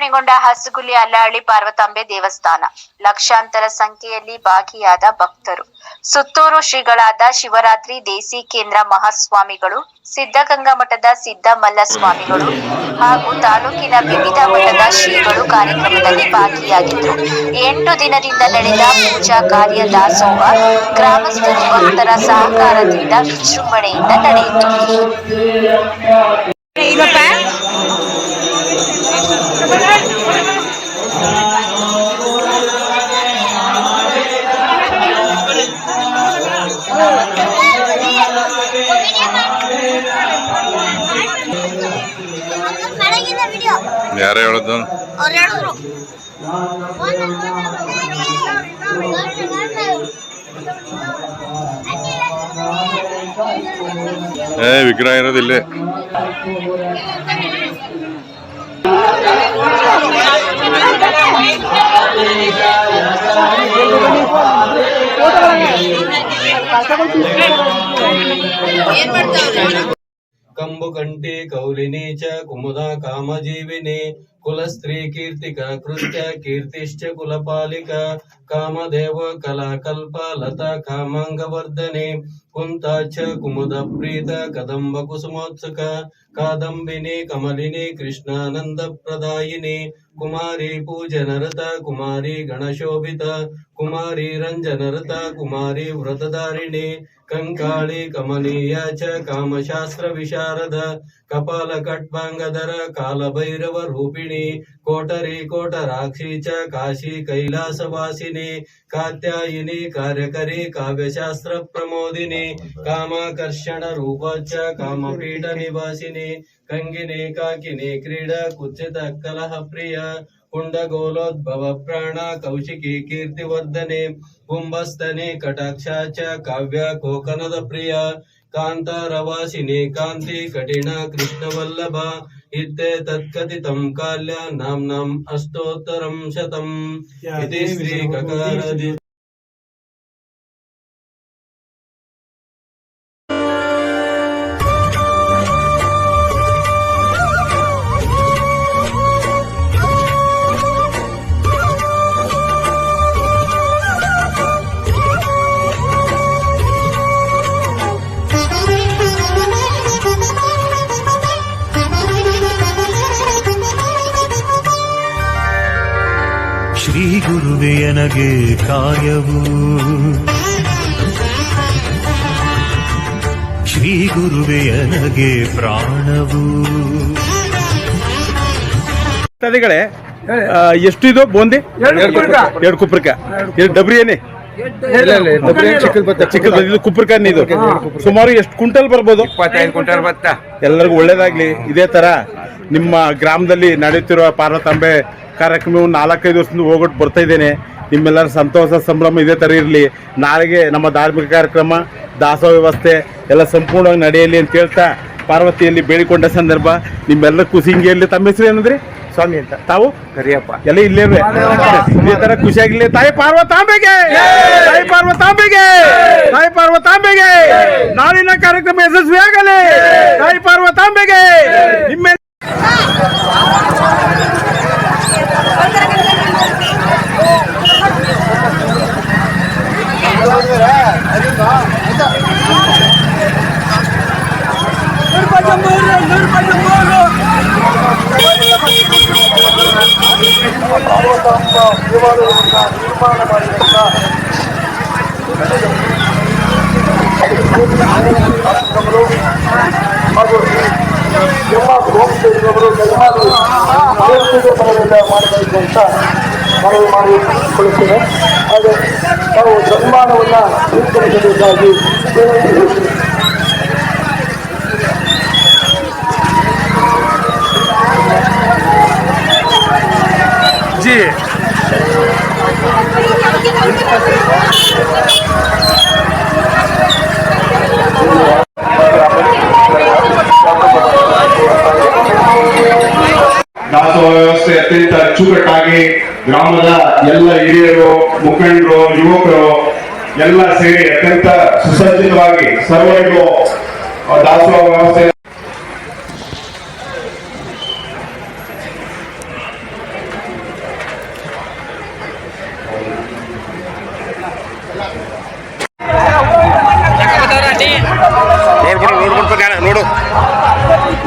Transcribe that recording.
ಕೊನೆಗೊಂಡ ಹಸುಗುಲಿ ಅಲ್ಲಹಳ್ಳಿ ಪಾರ್ವತಾಂಬೆ ದೇವಸ್ಥಾನ. ಲಕ್ಷಾಂತರ ಸಂಖ್ಯೆಯಲ್ಲಿ ಭಾಗಿಯಾದ ಭಕ್ತರು. ಸುತ್ತೂರು ಶ್ರೀಗಳಾದ ಶಿವರಾತ್ರಿ ದೇಸಿ ಕೇಂದ್ರ ಮಹಾಸ್ವಾಮಿಗಳು, ಸಿದ್ಧಗಂಗಾ ಮಠದ ಸಿದ್ದಮಲ್ಲ ಸ್ವಾಮಿಗಳು ಹಾಗೂ ತಾಲೂಕಿನ ವಿವಿಧ ಮಠದ ಶ್ರೀಗಳು ಕಾರ್ಯಕ್ರಮದಲ್ಲಿ ಭಾಗಿಯಾಗಿದ್ದರು. ಎಂಟು ದಿನದಿಂದ ನಡೆದ ಪೂಜಾ ಕಾರ್ಯ ದಾಸೋಹ ಗ್ರಾಮಸ್ಥರು ಭಕ್ತರ ಸಹಕಾರದಿಂದ ವಿಜೃಂಭಣೆಯಿಂದ ನಡೆಯಿತು. ಯಾರು ಹೇಳೋದು ಅವ್ರು ಹೇಳಿದ್ರು ಏ ವಿಗ್ರಹ ಇರೋದು कंबकंटे कौलिनेच्या कुमुदा कामजीविने कुलस्त्री कीर्तिका कृत्य कीर्तिश्च कुलपालिका कामदेव कलाकल्पा लता कामांगवर्धने ಕುಂತಾಚ ಕುಮುದ ಪ್ರೀತ ಕದಂಬ ಕುಸುಮೋತ್ಸುಕ ಕಾದಂಬಿನಿ ಕಮಲಿನಿ ಕೃಷ್ಣಾನಂದ ಪ್ರದಾಯಿನಿ ಕುಮಾರಿ ಪೂಜನರತ ಕುಮಾರಿ ಗಣಶೋಭಿತ ಕುಮಾರಿ ರಂಜನರತ ಕುಮಾರಿ ವ್ರತಧಾರಿಣಿ ಕಂಕಾಳಿ ಕಮಲೀಯ ಚ ಕಾಮಶಾಸ್ತ್ರ ವಿಶಾರದ ಕಪಾಲ ಕಟ್ವಾಂಗಧರ ಕಾಲಭೈರವ ರೂಪಿಣಿ ಕೋಟರಿ ಕೋಟರಾಕ್ಷಿ ಚ ಕಾಶಿ ಕೈಲಾಸವಾಸಿನಿ ಕಾತ್ಯಾಯಿನಿ ಕಾರ್ಯಕರಿ ಕಾವ್ಯಶಾಸ್ತ್ರ ಪ್ರಮೋದಿನಿ कामवासिने कामाकर्षणरूप च कामपीठनिवासिने कङ्गिने काकिने क्रीड कुत्सितकलः प्रिय कुण्डगोलोद्भव प्राण कौशिकी कीर्तिवर्धने कुम्भस्तने कटाक्षा च काव्य कोकनद प्रिय कान्तारवासिने कान्ति कठिण कृष्णवल्लभ इत्ते तत्कथितं काल्या नाम्नाम् अष्टोत्तरं शतम्। इति श्रीककारदि ಶ್ರೀ ಗುರುವೆಯನಗೆ ಕಾಯವು. ಶ್ರೀ ಗುರುವೆಯನಗೆ ಪ್ರಾಣವು. ತದಿಗಳೇ ಎಷ್ಟು ಇದು ಬೂಂದಿ? ಎರಡು ಕುಪ್ರಕ. ಎರಡು ಡಬ್ರಿ ಏನೇ? ಚಿಕ್ಕದ ಇದು ಕುಪ್ರಕ ಇದು ಸುಮಾರು ಎಷ್ಟು ಕ್ವಿಂಟಲ್ ಬರ್ಬೋದು? ಇಪ್ಪತ್ತೈದು ಕ್ವಿಂಟಲ್ ಭತ್ತ ಎಲ್ಲರಿಗೂ ಒಳ್ಳೇದಾಗ್ಲಿ. ಇದೇ ತರ ನಿಮ್ಮ ಗ್ರಾಮದಲ್ಲಿ ನಡೆಯುತ್ತಿರುವ ಪಾರ್ವತಾಂಬೆ ಕಾರ್ಯಕ್ರಮವು ನಾಲ್ಕೈದು ವರ್ಷದಿಂದ ಹೋಗ್ಬಿಟ್ಟು ಬರ್ತಾ ಇದ್ದೇನೆ. ನಿಮ್ಮೆಲ್ಲರ ಸಂತೋಷ ಸಂಭ್ರಮ ಇದೇ ತರ ಇರಲಿ. ನಾಳೆಗೆ ನಮ್ಮ ಧಾರ್ಮಿಕ ಕಾರ್ಯಕ್ರಮ ದಾಸೋಹ ವ್ಯವಸ್ಥೆ ಎಲ್ಲ ಸಂಪೂರ್ಣವಾಗಿ ನಡೆಯಲಿ ಅಂತ ಹೇಳ್ತಾ ಪಾರ್ವತಿಯಲ್ಲಿ ಬೇಡಿಕೊಂಡ ಸಂದರ್ಭ. ನಿಮ್ಮೆಲ್ಲ ಕುಸಿಂಗಿಯಲ್ಲಿ ತಮ್ಮ ಹೆಸರು ಏನಂದ್ರಿ? ಸ್ವಾಮಿ ಅಂತ. ತಾವು? ಕರಿಯಪ್ಪ. ಎಲ್ಲ ಇಲ್ಲೇ ಇದೇ ತರ ಖುಷಿಯಾಗಿಲ್ಲ ತಾಯಿ ಪಾರ್ವತಾಂಬೆಗೆ! ತಾಯಿ ಪಾರ್ವತಾಂಬೆಗೆ! ತಾಯಿ ಪಾರ್ವತಾಂಬೆಗೆ! ನಾಳಿನ ಕಾರ್ಯಕ್ರಮ ಯಶಸ್ವಿಯಾಗಲಿ! ತಾಯಿ ಪಾರ್ವತಾಂಬೆಗೆ! ನಿಮ್ಮ ಮಾಡಬೇಕು ಅಂತ ಮನವಿ ಮಾಡಿಕೊಳ್ಳುತ್ತೇನೆ ಹಾಗೆ ನಾವು ಸನ್ಮಾನವನ್ನು ಸ್ವೀಕರಿಸಬೇಕಾಗಿ ವಿನಂತಿಸುತ್ತೇನೆ ದಾಸೋಹ ವ್ಯವಸ್ಥೆ ಅತ್ಯಂತ ಅಚ್ಚುಕಟ್ಟಾಗಿ ಗ್ರಾಮದ ಎಲ್ಲ ಹಿರಿಯರು, ಮುಖಂಡರು, ಯುವಕರು ಎಲ್ಲ ಸೇರಿ ಅತ್ಯಂತ ಸುಸಜ್ಜಿತವಾಗಿ ಸರ್ವರಿಗೂ ದಾಸೋಹ ವ್ಯವಸ್ಥೆ Let's